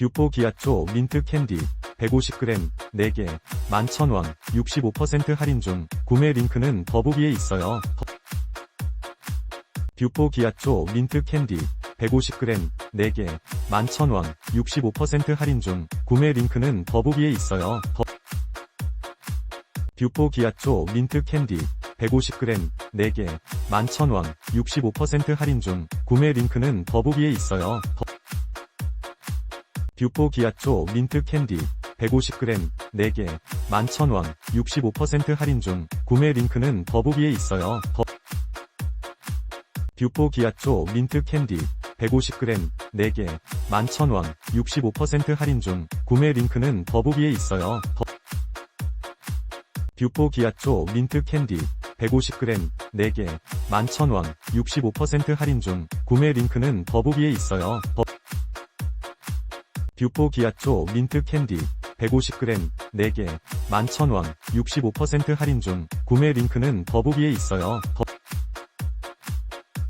뷰포 기아초 민트 캔디 150g 4개 11,000원 65% 할인 중 구매 링크는 더보기에 있어요. 더- 뷰포 기아초 민트 캔디 150g 4개 11,000원 65% 할인 중 구매 링크는 더보기에 있어요. 더- 뷰포 기아초 민트 캔디 150g 4개 11,000원 65% 할인 중 구매 링크는 더보기에 있어요. 더- 뷰포 기아초 민트 캔디 150g 4개 11,000원 65% 할인 중 구매 링크는 더보기에 있어요. 더- 뷰포 기아초 민트 캔디 150g 4개 11,000원 65% 할인 중 구매 링크는 더보기에 있어요. 더- 뷰포 기아초 민트 캔디 150g 4개 11,000원 65% 할인 중 구매 링크는 더보기에 있어요. 더- 뷰포 기아초 민트 캔디 150g 4개 11,000원 65% 할인 중 구매 링크는 더보기에 있어요. 더-